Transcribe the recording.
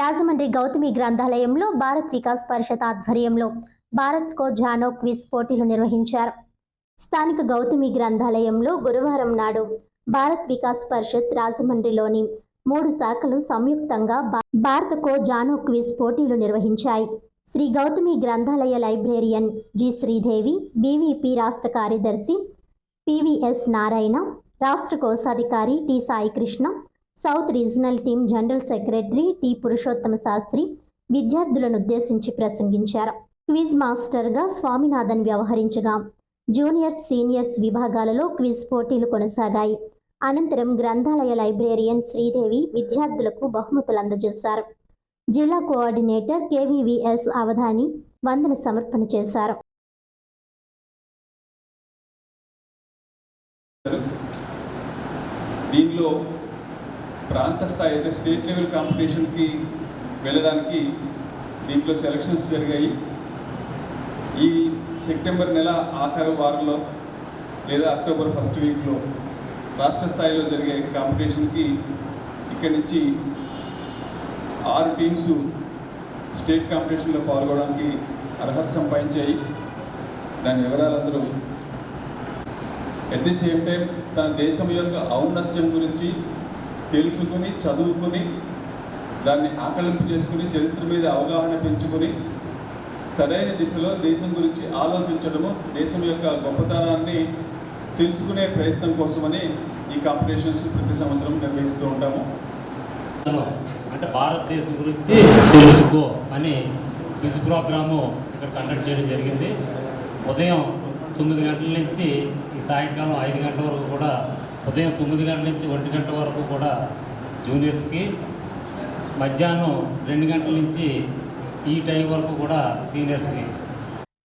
రాజమండ్రి గౌతమి గ్రంథాలయంలో భారత్ వికాస్ పరిషత్ ఆధ్వర్యంలో భారత్ కో జానో క్విజ్ పోటీలు నిర్వహించారు. స్థానిక గౌతమి గ్రంథాలయంలో గురువారం నాడు భారత్ వికాస్ పరిషత్ రాజమండ్రిలోని మూడు శాఖలు సంయుక్తంగా భా- భారత కో జానో క్విజ్ పోటీలు నిర్వహించాయి. శ్రీ గౌతమి గ్రంథాలయ లైబ్రేరియన్ జి శ్రీదేవి బీవీపీ రాష్ట్ర కార్యదర్శి పివిఎస్ నారాయణ రాష్ట్ర కోశాధికారి T Saikrishna south regional team general secretary T Purushottama Shastri విద్యార్థులను ఉద్దేశించి ప్రసంగించారు. క్విజ్ మాస్టర్గా స్వామినాథన్ వ్యవహరించగా జూనియర్స్ సీనియర్స్ విభాగాలలో క్విజ్ పోటీలు కొనసాగాయి. అనంతరం గ్రంథాలయ లైబ్రేరియన్ శ్రీదేవి విద్యార్థులకు బహుమతులు అందజేశారు. జిల్లా కోఆర్డినేటర్ కేవీవీఎస్ అవధాని వందన సమర్పణ చేశారు. దీనిలో ప్రాంత స్థాయి అంటే స్టేట్ లెవెల్ కాంపిటీషన్కి వెళ్ళడానికి దీంట్లో సెలక్షన్స్ జరిగాయి. ఈ సెప్టెంబర్ నెల ఆఖరి వారంలో లేదా అక్టోబర్ ఫస్ట్ వీక్లో రాష్ట్ర స్థాయిలో జరిగే కాంపిటీషన్కి ఇక్కడి నుంచి ఆరు టీమ్స్ స్టేట్ కాంపిటీషన్లో పాల్గొనడానికి అర్హత సంపాదించాయి. దాని వివరాలందరూ ఎట్ ది సేమ్ టైం తన దేశం యొక్క ఔన్నత్యం గురించి తెలుసుకుని చదువుకుని దాన్ని ఆకలింపు చేసుకుని చరిత్ర మీద అవగాహన పెంచుకొని సరైన దిశలో దేశం గురించి ఆలోచించడము దేశం యొక్క గొప్పతనాన్ని తెలుసుకునే ప్రయత్నం కోసమని ఈ కాంపిటీషన్స్ ప్రతి సంవత్సరం నిర్వహిస్తూ ఉంటాము. అంటే భారతదేశం గురించి తెలుసుకో అని క్విజ్ ప్రోగ్రాము ఇక్కడ కండక్ట్ చేయడం జరిగింది. ఉదయం తొమ్మిది గంటల నుంచి ఈ సాయంకాలం ఐదు గంటల వరకు కూడా ఉదయం తొమ్మిది గంటల నుంచి ఒంటి గంటల వరకు కూడా జూనియర్స్కి మధ్యాహ్నం రెండు గంటల నుంచి ఈ టైం వరకు కూడా సీనియర్స్కి